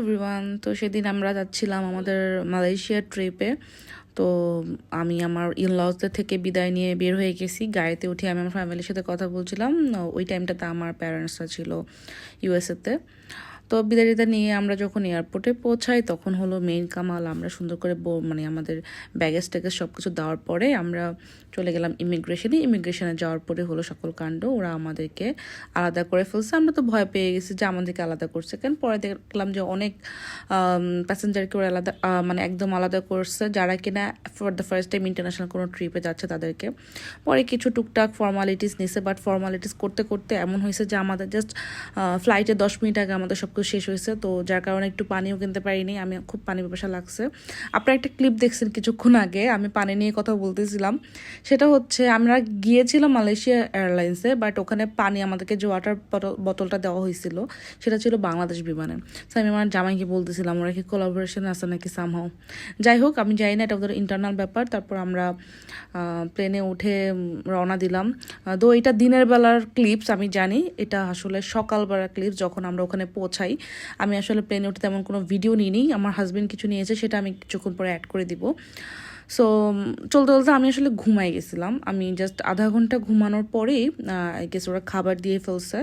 Everyone তো সেদিন আমরা যাচ্ছিলাম আমাদের মালয়েশিয়ার ট্রিপে তো আমি আমার ইনলসদের থেকে বিদায় নিয়ে বের হয়ে গেছি। গাড়িতে উঠে আমি আমার ফ্যামিলির সাথে কথা বলছিলাম। ওই টাইমটাতে আমার প্যারেন্টসরা ছিল ইউএসএতে তো বিদায়িতা নিয়ে আমরা যখন এয়ারপোর্টে পৌঁছাই, তখন হলো মেইন কামাল, আমরা সুন্দর করে মানে আমাদের ব্যাগেজ ট্যাগেজ সব কিছু দেওয়ার পরে আমরা চলে গেলাম ইমিগ্রেশনে ইমিগ্রেশনে যাওয়ার পরে হলো সকল কাণ্ড, ওরা আমাদেরকে আলাদা করে ফেলছে। আমরা তো ভয় পেয়ে গেছি যে আমাদেরকে আলাদা করছে কেন? পরে দেখলাম যে অনেক প্যাসেঞ্জারকে ওরা আলাদা মানে একদম আলাদা করছে। যারা কিনা for the first time international কোনো ট্রিপে যাচ্ছে তাদেরকে। পরে কিছু টুকটাক ফর্মালিটিস নিছে বাট ফর্মালিটিস করতে করতে এমন হয়েছে যে আমাদের জাস্ট ফ্লাইটে দশ মিনিট আগে আমাদের সব কিছু শেষ হয়েছে, তো যার কারণে একটু পানিও কিনতে পারিনি, আমি খুব পানি পিপাসা লাগছে। আপনারা একটা ক্লিপ দেখছেন কিছুক্ষণ আগে, আমি পানি নিয়ে কথা বলতেছিলাম। সেটা হচ্ছে, আমরা গিয়েছিলাম মালয়েশিয়া এয়ারলাইন্সে বাট ওখানে পানি আমাদেরকে যে ওয়াটার বোতলটা দেওয়া হয়েছিল, সেটা ছিল বাংলাদেশ বিমানে। তো আমি আমার জামাইকে বলতেছিলাম, ওরা কি কোলাবোরেশন আছে নাকি সামহাও যাই হোক, আমি জানি না, এটা ওদের ইন্টারনাল ব্যাপার, তারপর আমরা প্লেনে উঠে রওনা দিলাম। তো এটা দিনের বেলার ক্লিপস আমি জানি, এটা আসলে সকালবেলার ক্লিপস যখন আমরা ওখানে পৌঁছাই আমি আসলে প্লেনে উঠে তেমন কোনো ভিডিও নিইনি। আমার হাজব্যান্ড কিছু নিয়েছে, সেটা আমি কিছুক্ষণ পরে অ্যাড করে দিব। সো চলতে চলতে আমি আসলে ঘুমাই গেছিলাম। আমি জাস্ট আধা ঘণ্টা ঘুমানোর পরেই গেস ওরা খাবার দিয়ে ফেলছে।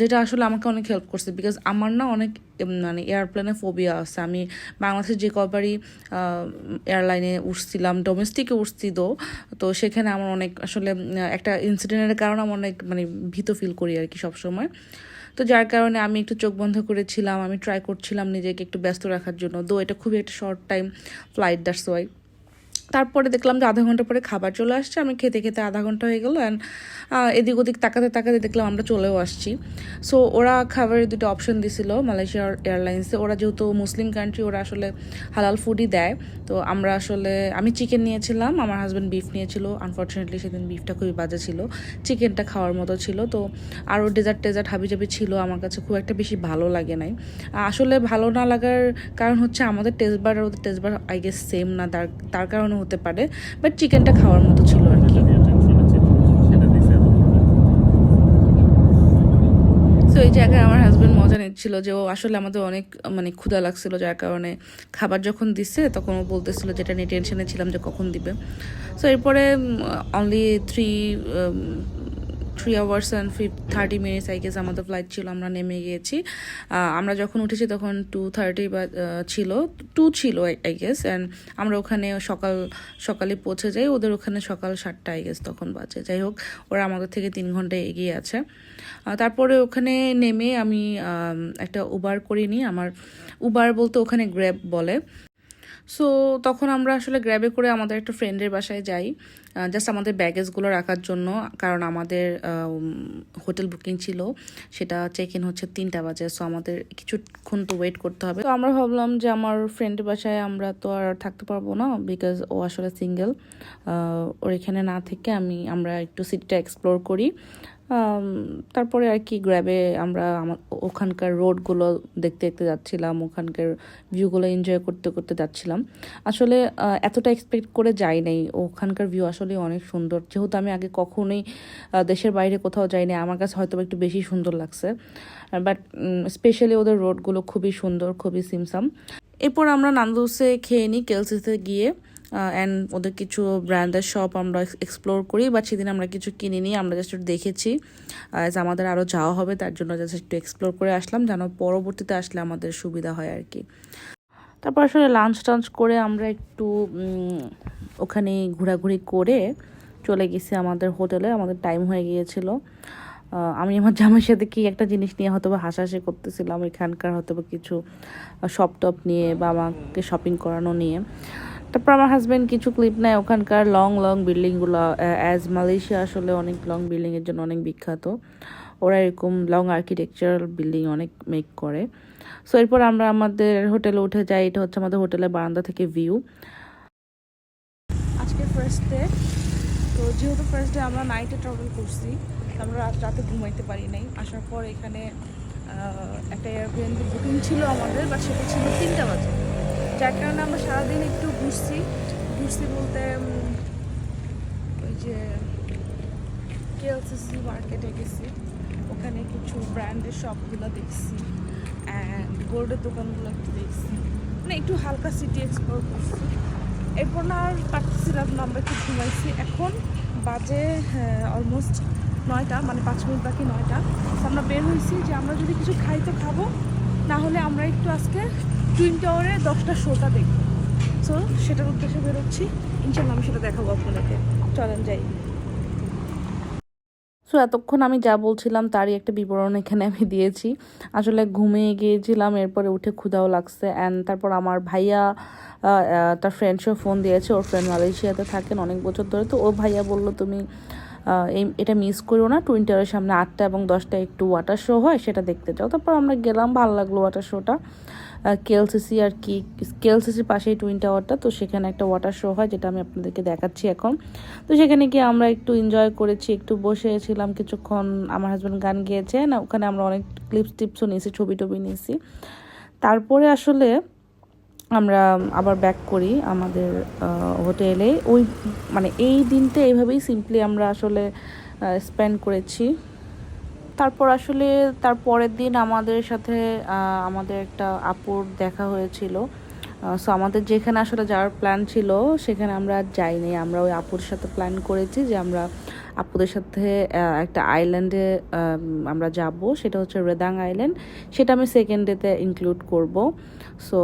যেটা আসলে আমাকে অনেক হেল্প করছে বিকজ আমার না অনেক মানে এয়ারপ্লেনে ফোবিয়া আছে। আমি বাংলাদেশে যে কবারই এয়ারলাইনে উঠছিলাম ডোমেস্টিকে উঠছি তো তো সেখানে আমার অনেক আসলে একটা ইনসিডেন্টের কারণে আমার অনেক মানে ভীত ফিল করি আর কি সবসময়। তো যার কারণে আমি একটু চোখ বন্ধ করেছিলাম, আমি ট্রাই করছিলাম নিজেকে একটু ব্যস্ত রাখার জন্য দো এটা খুবই একটা short time flight that's why তারপরে দেখলাম যে আধা ঘণ্টা পরে খাবার চলে আসছে। আমি খেতে খেতে আধা ঘণ্টা হয়ে গেলো অ্যান্ড এদিক ওদিক তাকাতে তাকাতে দেখলাম আমরা চলেও আসছি। সো ওরা খাবারের দুটো অপশন দিছিল মালয়েশিয়া এয়ারলাইন্সে ওরা যেহেতু মুসলিম কান্ট্রি ওরা আসলে হালাল ফুডই দেয়। তো আমরা আসলে, আমি চিকেন নিয়েছিলাম, আমার হাজব্যান্ড বিফ নিয়েছিল। আনফর্চুনেটলি সেদিন বিফটা খুবই বাজে ছিল। চিকেনটা খাওয়ার মতো ছিল। তো আরও ডেজার্ট টেজার্ট হাবি হাবিজাবি ছিল আমার কাছে। খুব একটা বেশি ভালো লাগে নাই। আসলে ভালো না লাগার কারণ হচ্ছে আমাদের টেস্ট বার আর ওদের টেস্ট বার আই গেস সেম না। তার তার কারণে হতে পারে বাট চিকেনটা খাওয়ার মতো ছিল আর কি। তো এই জায়গায় আমার হাজব্যান্ড মজা নিচ্ছিল যে ও আসলে আমাদের অনেক মানে ক্ষুধা লাগছিল, যার কারণে খাবার যখন দিচ্ছে তখন ও বলতেছিল যেটা নিয়ে টেনশনে ছিলাম যে কখন দিবে। সো এরপরে only three three hours and fif thirty minutes I guess আমাদের ফ্লাইট ছিল, আমরা নেমে গিয়েছি। আমরা যখন উঠেছি তখন টু থার্টি বা ছিল টু ছিল আই গেস অ্যান্ড আমরা ওখানে সকাল, সকালে পৌঁছে যাই। ওদের ওখানে সকাল সাতটা আই গেস তখন বাজে। যাই হোক, ওরা আমাদের থেকে তিন ঘণ্টা এগিয়ে আছে। তারপরে ওখানে নেমে আমি একটা উবার করিনি। আমার উবার বলতে ওখানে গ্র্যাব বলে। সো তখন আমরা আসলে গ্র্যাবে করে আমাদের একটা ফ্রেন্ডের বাসায় যাই জাস্ট আমাদের ব্যাগেজগুলো রাখার জন্য, কারণ আমাদের হোটেল বুকিং ছিল, সেটা চেক ইন হচ্ছে তিনটা বাজে সো আমাদের কিছুক্ষণ তো ওয়েট করতে হবে। তো আমরা ভাবলাম যে আমার ফ্রেন্ডের বাসায় আমরা তো আর থাকতে পারব না বিকজ ও আসলে সিঙ্গেল ওর এখানে না থেকে আমি, আমরা একটু সিটিটা এক্সপ্লোর করি। তারপরে আর কি গ্র্যাবে আমরা আমা- ওখানকার রোডগুলো দেখতে দেখতে যাচ্ছিলাম, ওখানকার ভিউগুলো এনজয় করতে করতে যাচ্ছিলাম। আসলে এতটা এক্সপেক্ট করে যাই নাই। ওখানকার ভিউ আসলে অনেক সুন্দর। যেহেতু আমি আগে কখনোই দেশের বাইরে কোথাও যাইনি আমার কাছে হয়তো একটু বেশি সুন্দর লাগছে। বাট স্পেশালি ওদের রোডগুলো খুবই সুন্দর, খুবই সিমসাম এরপর আমরা নান্দুসে খেয়ে নিই কেলসিতে গিয়ে। অ্যান্ড ওদের কিছু ব্র্যান্ডের শপ আমরা এক্সপ্লোর করি বাট সেদিন আমরা কিছু কিনিনি, আমরা জাস্ট একটু দেখেছি। অ্যাজ আমাদের আরও যাওয়া হবে, তার জন্য জাস্ট একটু এক্সপ্লোর করে আসলাম, যেন পরবর্তীতে আসলে আমাদের সুবিধা হয় আর কি। তারপর আসলে লাঞ্চ টাঞ্চ করে আমরা একটু ওখানে ঘোরাঘুরি করে চলে গেছি আমাদের হোটেলে, আমাদের টাইম হয়ে গিয়েছিল। আমি আমার জামাইয়ের সাথে কি একটা জিনিস নিয়ে হয়তো বা হাসাহাসি করতেছিলাম, এখানকার হয়তো বা কিছু শপ টপ নিয়ে বা আমাকে শপিং করানো নিয়ে। তারপর আমার হাজব্যান্ড কিছু ক্লিপ নেয় ওখানকার লং লং বিল্ডিংগুলো অ্যাজ মালয়েশিয়া আসলে অনেক লং বিল্ডিংয়ের জন্য অনেক বিখ্যাত। ওরা এরকম লং আর্কিটেকচারাল বিল্ডিং অনেক মেক করে। সো এরপর আমরা আমাদের হোটেলে উঠে যাই, এটা হচ্ছে আমাদের হোটেলের বারান্দা থেকে ভিউ আজকে ফার্স্ট ডে তো যেহেতু ফার্স্ট ডে আমরা নাইটে ট্রাভেল করছি। আমরা রাত ঘুমাইতে পারি নাই। আসার পর এখানে একটা এয়ারপ্লেন বুকিং ছিল আমাদের বাট সেটা ছিল তিনটা বাজে। যার কারণে আমরা সারাদিন একটু ঘুরছি। ঘুরছি বলতে ওই যে কেএলসিসি মার্কেটে গেছি। ওখানে কিছু ব্র্যান্ডের শপগুলো দেখছি অ্যান্ড গোল্ডের দোকানগুলো একটু দেখছি। মানে একটু হালকা সিটি এক্সপ্লোর করছি। এরপর না আর পারতেছিলাম না, আমরা একটু ঘুমাইছি। এখন বাজে অলমোস্ট নয়টা মানে পাঁচ মিনিট বাকি নয়টা। আমরা বের হয়েছি যে আমরা যদি কিছু খাইতে খাব, না হলে আমরা একটু আজকে টুইন টাওয়ারে দশটা শোটা দেখব। সো সেটার উদ্দেশ্যে বেরোচ্ছি। ইনশাল্লাহ আমি সেটা দেখাবো আপনাদেরকে। চলেন, যাই। সো এতক্ষণ আমি যা বলছিলাম তারই একটা বিবরণ এখানে আমি দিয়েছি। আসলে ঘুমিয়ে গিয়েছিলাম, এরপরে উঠে ক্ষুধাও লাগছে। অ্যান্ড তারপর আমার ভাইয়া তার ফ্রেন্ডসও ফোন দিয়েছে। ওর ফ্রেন্ড মালয়েশিয়াতে থাকেন অনেক বছর ধরে। তো ও ভাইয়া বলল, তুমি এই, এটা মিস করো না। টুইন্টারের সামনে আটটা এবং দশটা একটু ওয়াটার শো হয়, সেটা দেখতে চাও। তারপর আমরা গেলাম, ভালো লাগল ওয়াটার শোটা কেএলসিসি আর কি কেএলসিসির পাশেই টুইন টাওয়ারটা তো সেখানে একটা ওয়াটার শো হয়, যেটা আমি আপনাদেরকে দেখাচ্ছি এখন। তো সেখানে গিয়ে আমরা একটু এনজয় করেছি, একটু বসেছিলাম কিছুক্ষণ, আমার হাজব্যান্ড গান গেয়েছে, না, ওখানে আমরা অনেক ক্লিপস টিপসও নিয়েছি, ছবি টবি নিয়েছি। তারপরে আসলে আমরা আবার ব্যাক করি আমাদের হোটেলে ওই মানে এই দিনটা এইভাবেই সিম্পলি আমরা আসলে স্পেন্ড করেছি। তারপর আসলে তার পরের দিন আমাদের সাথে আমাদের একটা আপুর দেখা হয়েছিল। সো আমাদের যেখানে আসলে যাওয়ার প্ল্যান ছিল, সেখানে আমরা যাইনি। আমরা ওই আপুর সাথে প্ল্যান করেছি যে আমরা আপুদের সাথে একটা আইল্যান্ডে আমরা যাব। সেটা হচ্ছে রেদাং আইল্যান্ড সেটা আমি সেকেন্ড ডেতে ইনক্লুড করব। সো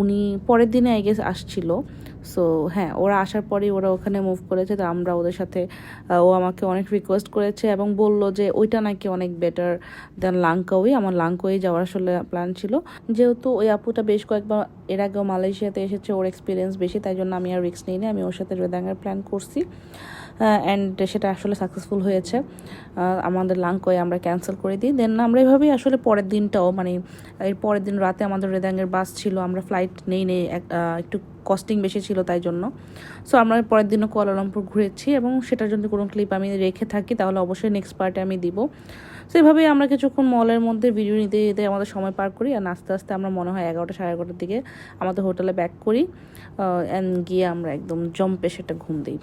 উনি পরের দিনে আই গেস আসছিল। সো হ্যাঁ ওরা আসার পরেই ওরা ওখানে মুভ করেছে। তো আমরা ওদের সাথে ও আমাকে অনেক রিকোয়েস্ট করেছে এবং বলল যে, ওইটা নাকি অনেক বেটার দেন লাঙ্কাউই আমার লাঙ্কাউই যাওয়ার আসলে প্ল্যান ছিল। যেহেতু ওই আপুটা বেশ কয়েকবার, এর আগেও মালয়েশিয়াতে এসেছে, ওর এক্সপিরিয়েন্স বেশি, তাই জন্য আমি আর রিস্ক নিইনি। আমি ওর সাথে রেদাঙ্গার প্ল্যান করছি। অ্যান্ড সেটা আসলে সাকসেসফুল হয়েছে। আমাদের লাঙ্কয়ে আমরা ক্যান্সেল করে দিই। দেন আমরা এভাবেই আসলে পরের দিনটাও মানে এর পরের দিন রাতে আমাদের রেদাঙ্গের বাস ছিল, আমরা ফ্লাইট নেই নেই, এক- একটু কস্টিং বেশি ছিল তাই জন্য। সো আমরা পরের দিনও কুয়ালালামপুর ঘুরেছি এবং সেটার জন্য কোনো ক্লিপ আমি রেখে থাকি, তাহলে অবশ্যই নেক্সট পার্টে আমি দিব। সো এভাবেই আমরা কিছুক্ষণ মলের মধ্যে ভিডিও নিতে নিতে আমাদের সময় পার করি আর আস্তে আস্তে আমরা মনে হয় এগারোটা সাড়ে এগারোটার দিকে আমাদের হোটেলে ব্যাক করি অ্যান্ড গিয়ে আমরা একদম জম্পে সেটা ঘুম দিই।